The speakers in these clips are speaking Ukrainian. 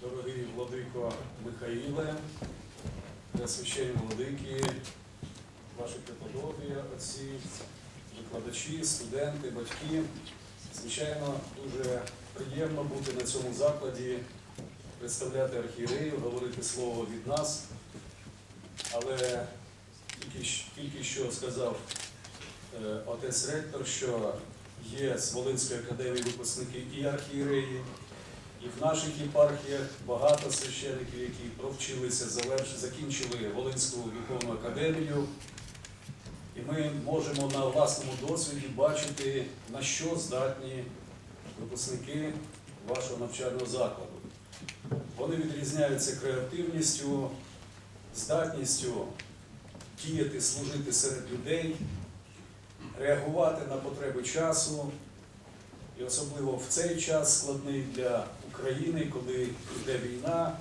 дорогий владико Михаїле, священні владики, ваші преподобі, отці, викладачі, студенти, батьки. Звичайно, дуже приємно бути на цьому закладі, представляти архієреїв, говорити слово від нас. Але тільки, тільки що сказав е, отець ректор, що є з академії випускники і архієреї, і в наших єпархіях багато священиків, які провчилися, закінчили Волинську духовну академію. І ми можемо на власному досвіді бачити, на що здатні випускники вашого навчального закладу. Вони відрізняються креативністю, здатністю діяти, служити серед людей, реагувати на потреби часу, і особливо в цей час складний для України, коли йде війна,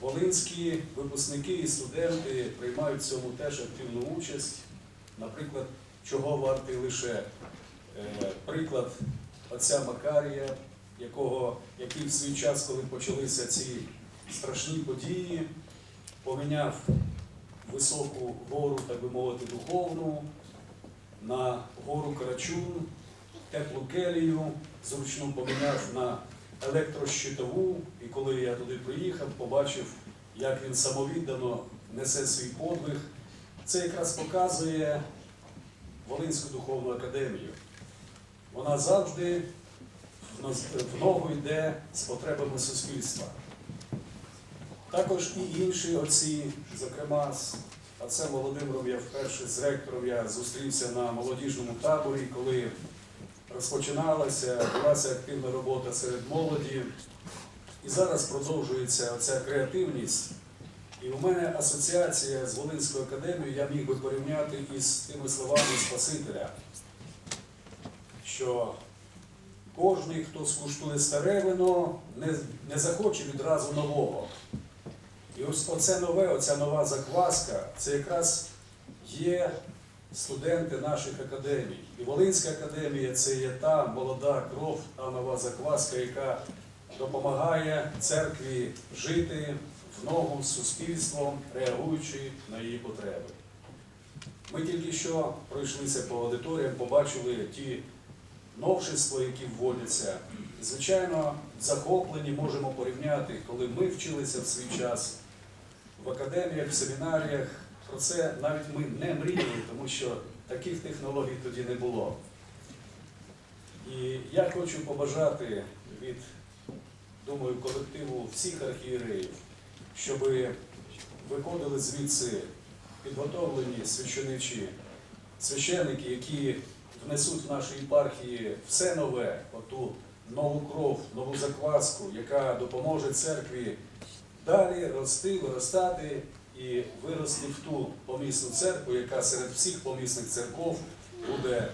волинські випускники і студенти приймають в цьому теж активну участь. Наприклад, чого вартий лише е, приклад отця Макарія, якого, який в свій час, коли почалися ці страшні події, поміняв високу гору, так би мовити, духовну на гору Карачун, теплу келію, зручну поміняв на електрощитову. І коли я туди приїхав, побачив, як він самовіддано несе свій подвиг. Це якраз показує Волинську духовну академію. Вона завжди в ногу йде з потребами суспільства. Також і інші отці, зокрема з отцем Володимиром, я вперше з ректором я зустрівся на молодіжному таборі, коли розпочиналася, велася активна робота серед молоді. І зараз продовжується ця креативність. І у мене асоціація з Волинською академією, я міг би порівняти із тими словами Спасителя, що кожен, хто скуштує старе вино, не, не захоче відразу нового. І ось оце нове, оця нова закваска, це якраз є студенти наших академій. І Волинська академія це є та молода кров, та нова закваска, яка допомагає церкві жити в ногу з суспільством, реагуючи на її потреби. Ми тільки що пройшлися по аудиторіям, побачили ті новшества, які вводяться. Звичайно, захоплені можемо порівняти, коли ми вчилися в свій час в академіях, в семінаріях. Про це навіть ми не мріяли, тому що таких технологій тоді не було. І я хочу побажати від, думаю, колективу всіх архієреїв, щоб виходили звідси підготовлені священичі, священики, які внесуть в наші єпархії все нове, оту нову кров, нову закваску, яка допоможе церкві далі рости, виростати і вирости в ту помісну церкву, яка серед всіх помісних церков буде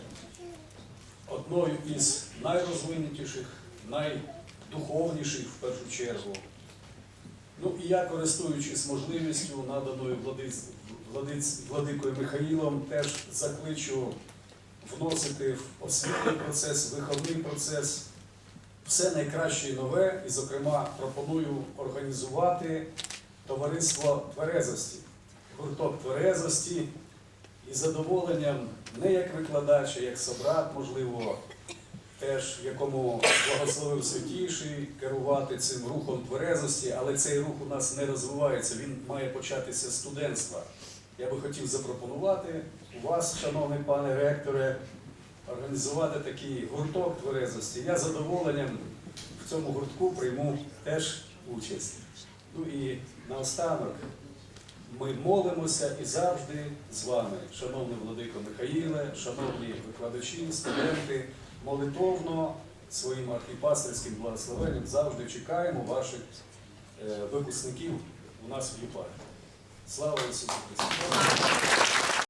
одною із найрозвинутіших, найдуховніших в першу чергу. Ну і я, користуючись можливістю, наданою владикою Михаїлом, теж закличу вносити в освітній процес, виховний процес все найкраще і нове, і, зокрема, пропоную організувати товариство тверезості, гурток тверезості і задоволенням не як викладач, а як собрат, можливо, теж якому благословив святіший керувати цим рухом тверезості, але цей рух у нас не розвивається, він має початися з студентства. Я би хотів запропонувати у вас, шановний пане ректоре, організувати такий гурток тверезості. Я задоволенням в цьому гуртку прийму теж участь. Ну і наостанок ми молимося і завжди з вами, шановний владико Михаїле, шановні викладачі, студенти, молитовно своїм архіпастерським благословенням завжди чекаємо ваших е, випускників у нас в єпархії. Слава Ісусу Христу!